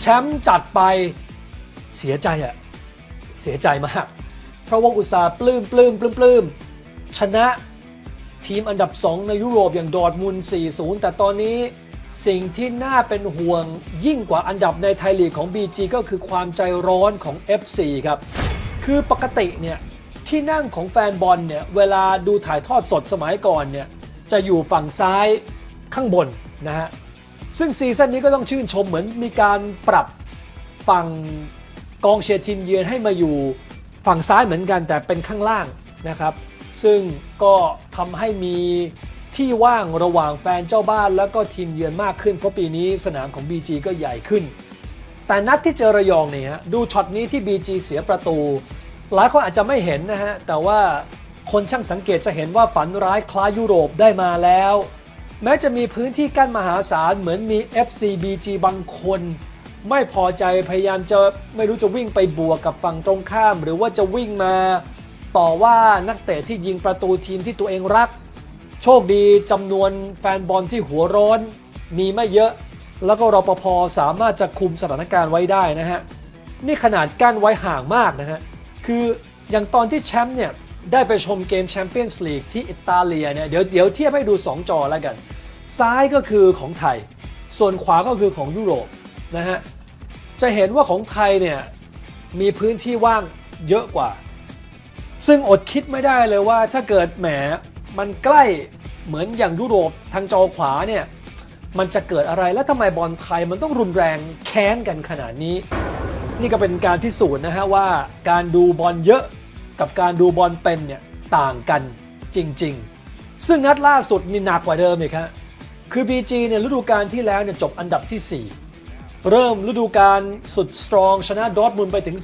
แชมป์จัดไปเสียใจอะเสียใจมาก เพราะว่าอุตสาห์ปลื้มปลื้มปลื้มปลื้มชนะทีมอันดับ 2 ในยุโรปอย่างดอร์ทมุน4-0 แต่ตอนนี้สิ่งที่น่าเป็นห่วงยิ่งกว่าอันดับในไทยลีกของ BG ก็คือความใจร้อนของ FC ครับ คือปกติเนี่ยที่นั่งของแฟนบอลเนี่ยเวลาดูถ่ายทอดสดสมัยก่อนเนี่ยจะอยู่ฝั่งซ้ายข้างบนนะฮะ ซึ่งซีซั่นนี้ก็ต้องชื่นชมเหมือนมีการปรับฝั่งกองเชียร์ทีมเยือนให้มาอยู่ฝั่งซ้ายเหมือนกันแต่เป็นข้างล่างนะครับ ซึ่งก็ทำให้มีที่ว่างระหว่างแฟนเจ้าบ้านแล้วก็ทีมเยือนมากขึ้น เพราะปีนี้สนามของ BG ก็ใหญ่ขึ้น แต่นัดที่เจอระยองเนี่ยดูช็อตนี้ที่ BG เสียประตู หลายคนอาจจะไม่เห็นนะฮะ แต่ว่าคนช่างสังเกตจะเห็นว่าฝันร้ายคล้ายยุโรปได้มาแล้ว แม้จะมีพื้นที่กั้นมหาศาลเหมือนมี FCBG บางคน ไม่พอใจพยายามจะไม่รู้จะวิ่งไปบวกกับฝั่งตรงข้าม หรือว่าจะวิ่งมาต่อว่านักเตะที่ยิงประตูทีมที่ตัวเองรัก โชคดีจำนวนแฟนบอลที่หัวร้อน มีไม่เยอะ แล้วก็รปภสามารถจะคุมสถานการณ์ไว้ได้นะฮะ นี่ขนาดกั้นไว้ห่างมากนะฮะ คืออย่างตอนที่แชมป์เนี่ย ได้ไปชมเกมแชมเปี้ยนส์ลีกที่อิตาเลียเนี่ยเดี๋ยวเดี๋ยวเทียบให้ดู 2 จอแล้วกัน ซ้ายก็คือของไทย ส่วนขวาก็คือของยุโรปนะฮะจะเห็นว่าของไทยเนี่ยมีพื้นที่ว่างเยอะกว่า ซึ่งอดคิดไม่ได้เลยว่าถ้าเกิดแหมมันใกล้เหมือนอย่างยุโรปทางจอขวาเนี่ยมันจะเกิดอะไรและทำไมบอลไทยมันต้องรุนแรงแค้นกันขนาดนี้ นี่ก็เป็นการพิสูจน์นะฮะว่าการดูบอลเยอะ กับการดูบอลเป็นเนี่ยต่างกันจริง ๆ ซึ่งนัดล่าสุดนี่หนักกว่าเดิมอีกฮะคือ BG เนี่ยฤดูกาลที่แล้วเนี่ยจบอันดับที่ 4 เริ่มฤดูกาลสุดสตรองชนะดอทมุนไปถึง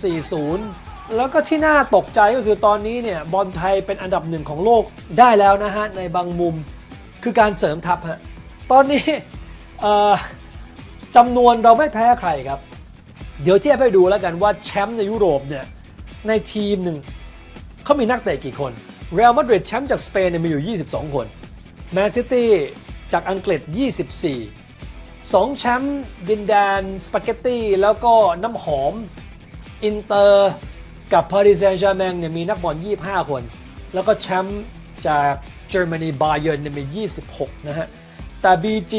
4-0 แล้วก็ที่น่าตกใจก็คือตอนนี้เนี่ยบอลไทยเป็นอันดับหนึ่งของโลกได้แล้วนะฮะ ในบางมุมคือการเสริมทัพฮะ ตอนนี้จำนวนเราไม่แพ้ใครครับ เดี๋ยวเทียบให้ดูแล้วกันว่าแชมป์ในยุโรปเนี่ยในทีมหนึ่ง เขามีนักเตะกี่คน เรอัลมาดริดแชมป์จากสเปนเนี่ยมีอยู่ 22 คนแมนซิตี้จากอังกฤษ 24สองแชมป์ดินแดนสปาเกตตี้แล้วก็น้ำหอม อินเตอร์กับปารีสแซงต์แชร์แมงเนี่ยมีนักบอล 25 คน แล้วก็แชมป์จากเยอรมนีบาเยิร์นเนี่ยมี 26 นะฮะ แต่ BG